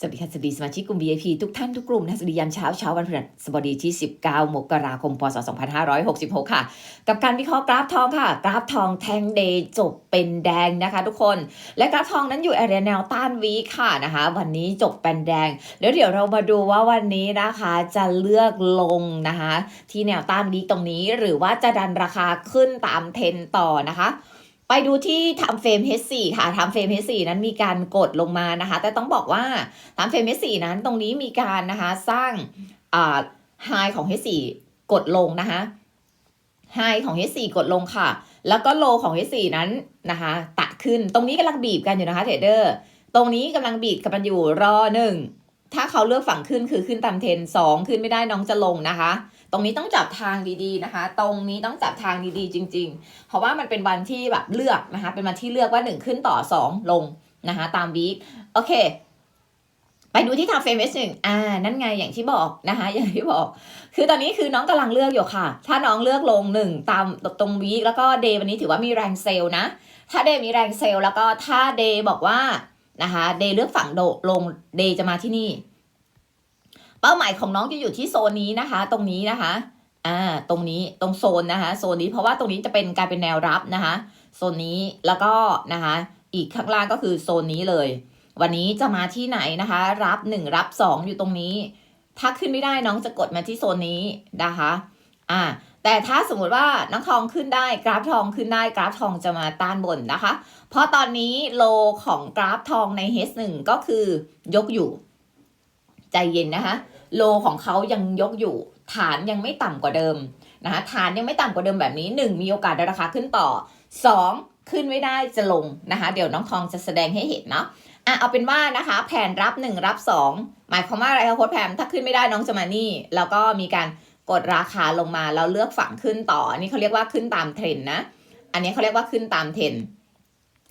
สวัสดีค่ะสวัสดีสมาชิกกลุ่ม VIP ทุกท่านทุกกลุ่มนะสวัสดียามเช้าเช้าวันพฤหัสบดีที่ 19 มกราคม พศ 2566 ค่ะ กับการวิเคราะห์กราฟทองค่ะ กราฟทองแทงเดย์จบเป็นแดงนะคะทุกคน และกราฟทองนั้นอยู่แอเรียแนวต้านวีค่ะนะคะ วันนี้จบเป็นแดง แล้วเดี๋ยวเรามาดูว่าวันนี้นะคะจะเลือกลงนะคะ ที่แนวต้านวีตรงนี้หรือว่าจะดันราคาขึ้นตามเทนต่อนะคะ ไปดูที่ทำเฟรม H4 ค่ะทำเฟรม H4 นั้นมีการกดลงมานะคะ แต่ต้องบอกว่าทำเฟรม H4 นั้นตรงนี้มีการนะคะสร้างอ่าไฮของ H4 กดลงนะคะไฮของ H4 กดลงค่ะ แล้วก็โลของ H4 นั้นนะคะตัดขึ้นตรงนี้กำลังบีบกันอยู่นะคะเทรดเดอร์ตรงนี้กำลังบีบกันอยู่รอหนึ่งถ้าเขาเลือกฝั่งขึ้นคือขึ้นตามเทรนสองขึ้นไม่ได้น้องจะลงนะคะ ตรงนี้ต้องจับทางดีๆนะคะ ตรงนี้ต้องจับทางดีๆจริง ๆ เพราะว่ามันเป็นวันที่แบบเลือกนะคะ เป็นวันที่เลือกว่า 1 ขึ้นต่อ 2 ลงนะคะ ตามวีคโอเค ไปดูที่ทางเฟมเอสหนึ่งอ่า นั่นไงอย่างที่บอกนะคะ อย่างที่บอก คือตอนนี้คือน้องกำลังเลือกอยู่ค่ะ ถ้าน้องเลือกลงหนึ่งตามตรงวีคแล้วก็เดย์วันนี้ถือว่ามีแรงเซลล์นะ ถ้าเดย์มีแรงเซลล์แล้วก็ถ้าเดย์บอกว่านะคะ เดย์เลือกฝั่งโดลงเดย์จะมาที่นี่ เป้าหมายของน้องจะอยู่ที่โซนนี้นะคะ ตรงนี้นะคะอ่าตรงนี้ตรงโซนนะคะ โซนนี้เพราะว่าตรงนี้จะเป็นกายเป็นแนวรับนะคะ โซนนี้แล้วก็นะคะ อีกข้างล่างก็คือโซนนี้เลย วันนี้จะมาที่ไหนนะคะ รับหนึ่งรับสองอยู่ตรงนี้ ถ้าขึ้นไม่ได้น้องจะกดมาที่โซนนี้นะคะอ่าแต่ถ้าสมมติว่าน้องทองขึ้นได้กราฟทองขึ้นได้กราฟทองจะมาต้านบนนะคะ เพราะตอนนี้โลของกราฟทองใน H1 ก็คือยกอยู่ ใจเย็นนะคะ โลของเขายังยกอยู่ ฐานยังไม่ต่ำกว่าเดิมนะคะฐานยังไม่ต่ำกว่าเดิมแบบนี้ 1 มีโอกาสได้ราคาขึ้นต่อ 2 ขึ้นไม่ได้จะลงนะคะ เดี๋ยวน้องทองจะแสดงให้เห็นเนาะอะเอาเป็นว่านะคะ แผนรับ 1 รับ 2 หมายความว่าอะไรคะโค้ดแพมถ้าขึ้นไม่ได้น้องจะมานี่ แล้วก็มีการกดราคาลงมาแล้วเลือกฝั่งขึ้นต่อ อันนี้เขาเรียกว่าขึ้นตามเทรนนะ อันนี้เขาเรียกว่าขึ้นตามเทรน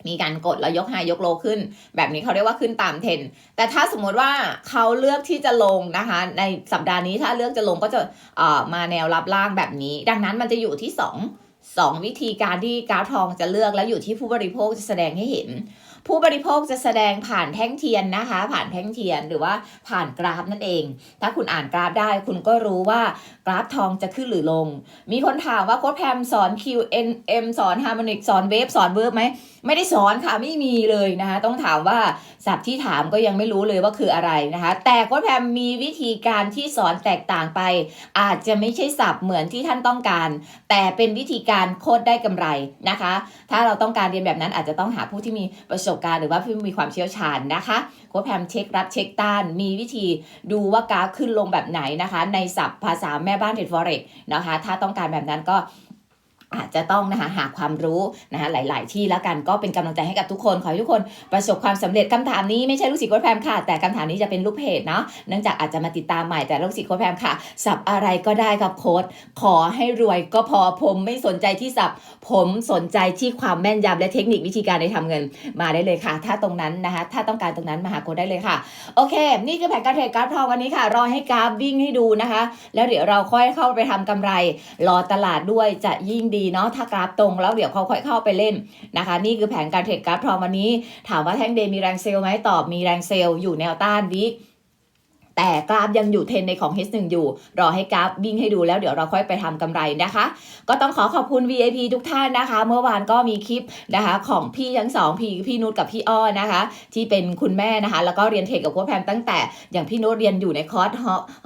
มีการกดแล้วยกไฮยกโลขึ้น แบบนี้เขาเรียกว่าขึ้นตามเทรนแต่ถ้าสมมติว่าเขาเลือกที่จะลงนะคะ ในสัปดาห์นี้ถ้าเลือกจะลงก็จะเอ่อมาแนวรับล่างแบบนี้ ดังนั้นมันจะอยู่ที่ 2 2 วิธีการที่กราฟทองจะเลือกแล้วอยู่ที่ผู้บริโภคจะแสดงให้เห็น ผู้บริโภคจะแสดงผ่านแท่งเทียนนะคะ ผ่านแท่งเทียนหรือว่าผ่านกราฟนั่นเอง ถ้าคุณอ่านกราฟได้คุณก็รู้ว่ากราฟทองจะขึ้นหรือลง มีคนถามว่าโค้ดแพมสอน QNM สอน Harmonic สอนเวฟสอนเวิร์บไหมไม่ได้สอนค่ะไม่มีเลยนะคะ ต้องถามว่าศัพท์ที่ถามก็ยังไม่รู้เลยว่าคืออะไรนะคะ แต่โค้ดแพมมีวิธีการที่สอนแตกต่างไป อาจจะไม่ใช่ศัพท์เหมือนที่ท่านต้องการ แต่เป็นวิธีการโคตรได้กำไรนะคะ ถ้าเราต้องการเรียนแบบนั้นอาจจะต้องหาผู้ที่มีประสบการณ์หรือว่าพี่มีความเชี่ยวชาญนะคะโค้ชแพมเช็ครับเช็คต้าน มีวิธีดูว่ากราฟขึ้นลงแบบไหนนะคะ ในศัพท์ภาษาแม่บ้านเทรดฟอเร็กนะคะ ถ้าต้องการแบบนั้นก็ อาจจะต้องนะคะหาความรู้นะคะหลาย ๆ ที่แล้วกันก็เป็นกำลังใจให้กับทุกคนขอให้ทุกคนประสบความสำเร็จคำถามนี้ไม่ใช่ลูกศิษย์โค้ดแพมค่ะ แต่คำถามนี้จะเป็นลูกเพจเนาะเนื่องจากอาจจะมาติดตามใหม่แต่ลูกศิษย์โค้ดแพมค่ะ สับอะไรก็ได้ครับโค้ดขอให้รวยก็พอผมไม่สนใจที่สับผมสนใจที่ความแม่นยำและเทคนิควิธีการในทำเงินมาได้เลยค่ะ ถ้าตรงนั้นนะคะถ้าต้องการตรงนั้นมาหาโค้ดได้เลยค่ะ โอเค นี่คือแผนการเทรดกราฟทองวันนี้ค่ะ รอให้กราฟวิ่งให้ดูนะคะ แล้วเดี๋ยวเราค่อยเข้าไปทำกำไร รอตลาดด้วยจะยิ่งดีเนาะถ้ากราฟตรงแล้วเดี๋ยวเขาค่อยเข้าไปเล่นนะคะ นี่คือแผนการเทรดกราฟทองวันนี้ ถามว่าแท่งเดมีแรงเซลไหมตอบมีแรงเซลอยู่แนวต้านวิ แต่กราฟยังอยู่เทนในของ H1 อยู่ รอให้กราฟวิ่งให้ดูแล้วเดี๋ยวเราค่อยไปทำกำไรนะคะ ก็ต้องขอขอบคุณ VIP ทุกท่านนะคะ เมื่อวานก็มีคลิปนะคะ ของพี่ทั้งสองพี่พี่นุชกับพี่อ้อนะคะ ที่เป็นคุณแม่นะคะ แล้วก็เรียนเทรดกับโค้ชแพมตั้งแต่อย่างพี่นุชเรียนอยู่ในคอร์ส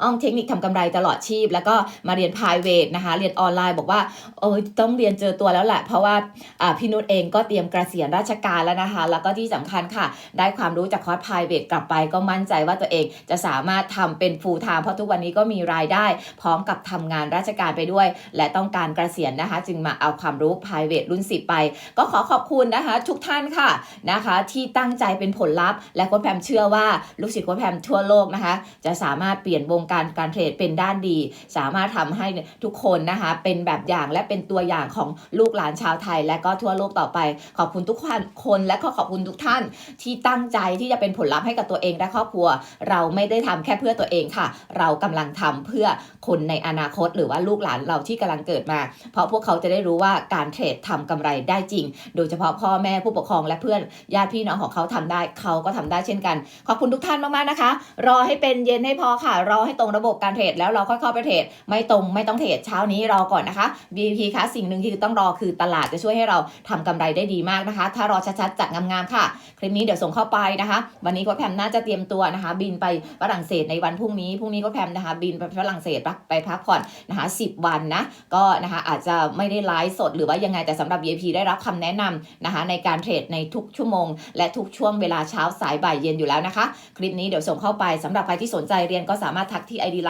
ห้องเทคนิคทำกำไรตลอดชีพ แล้วก็มาเรียน private นะคะ เรียนออนไลน์บอกว่าเออต้องเรียนเจอตัวแล้วแหละเพราะว่าอ่าพี่นุชเองก็เตรียมกเกษียณราชการแล้วนะคะ แล้วก็ที่สำคัญค่ะ ได้ความรู้จากคอร์ส private กลับไปก็มั่นใจว่าตัวเองจะสามารถทำเป็น full time เพราะทุกวันนี้ก็มีรายได้ พร้อมกับทำงานราชการไปด้วย และต้องการเกษียณนะคะ จึงมาเอาความรู้ private รุ่น10ไป ก็ขอขอบคุณนะคะ ทุกท่านค่ะนะคะ ที่ตั้งใจเป็นผลลัพธ์ และโค้ชแพมเชื่อว่าลูกศิษย์โค้ชแพมทั่วโลกนะคะ จะสามารถเปลี่ยนวงการการเทรดเป็นด้านดี สามารถทำให้ทุกคนนะคะ เป็นแบบอย่างและเป็นตัวอย่างของลูกหลานชาวไทย และก็ทั่วโลกต่อไป ขอบคุณทุกคนคนและก็ขอบคุณทุกท่านที่ตั้งใจที่จะเป็นผลลัพธ์ให้กับตัวเองและครอบครัว เราไม่ได้ทำแค่ค่เพื่อตัวเองค่ะ เรากำลังทำเพื่อคนในอนาคตหรือว่าลูกหลานเราที่กำลังเกิดมา เพราะพวกเขาจะได้รู้ว่าการเทรดทำกำไรได้จริง โดยเฉพาะพ่อแม่ผู้ปกครองและเพื่อนญาติพี่น้องของเขาทำได้เขาก็ทำได้เช่นกัน ขอบคุณทุกท่านมากๆนะคะ รอให้เป็นเย็นให้พอค่ะ รอให้ตรงระบบการเทรดแล้วเราค่อยเข้าไปเทรดไม่ตรงไม่ต้องเทรดเช้านี้รอก่อนนะคะ BP คะสิ่งหนึ่งที่ต้องรอคือตลาดจะช่วยให้เราทำกำไรได้ดีมากนะคะ ถ้ารอชัดๆจัดงามๆค่ะ คลิปนี้เดี๋ยวส่งเข้าไปนะคะ วันนี้โค้ชแพมน่าจะเตรียมตัวนะคะ บินไปฝรั่งเศสในวันพรุ่งนี้พรุ่งนี้ก็แพมนะคะบินไปฝรั่งเศสไปพักผ่อนนะคะสิวันนะก็นะคะอาจจะไม่ได้ไลฟ์สดหรือว่ายังไงแต่สำหรับ VIP ได้รับคำแนะนำนะคะในการเทรดในทุกชั่วโมง และทุกช่วงเวลาเช้าสายบ่ายเย็นอยู่แล้วนะคะ คลิปนี้เดี๋ยวส่งเข้าไปสำหรับใครที่สนใจเรียนก็สามารถทักที่ ID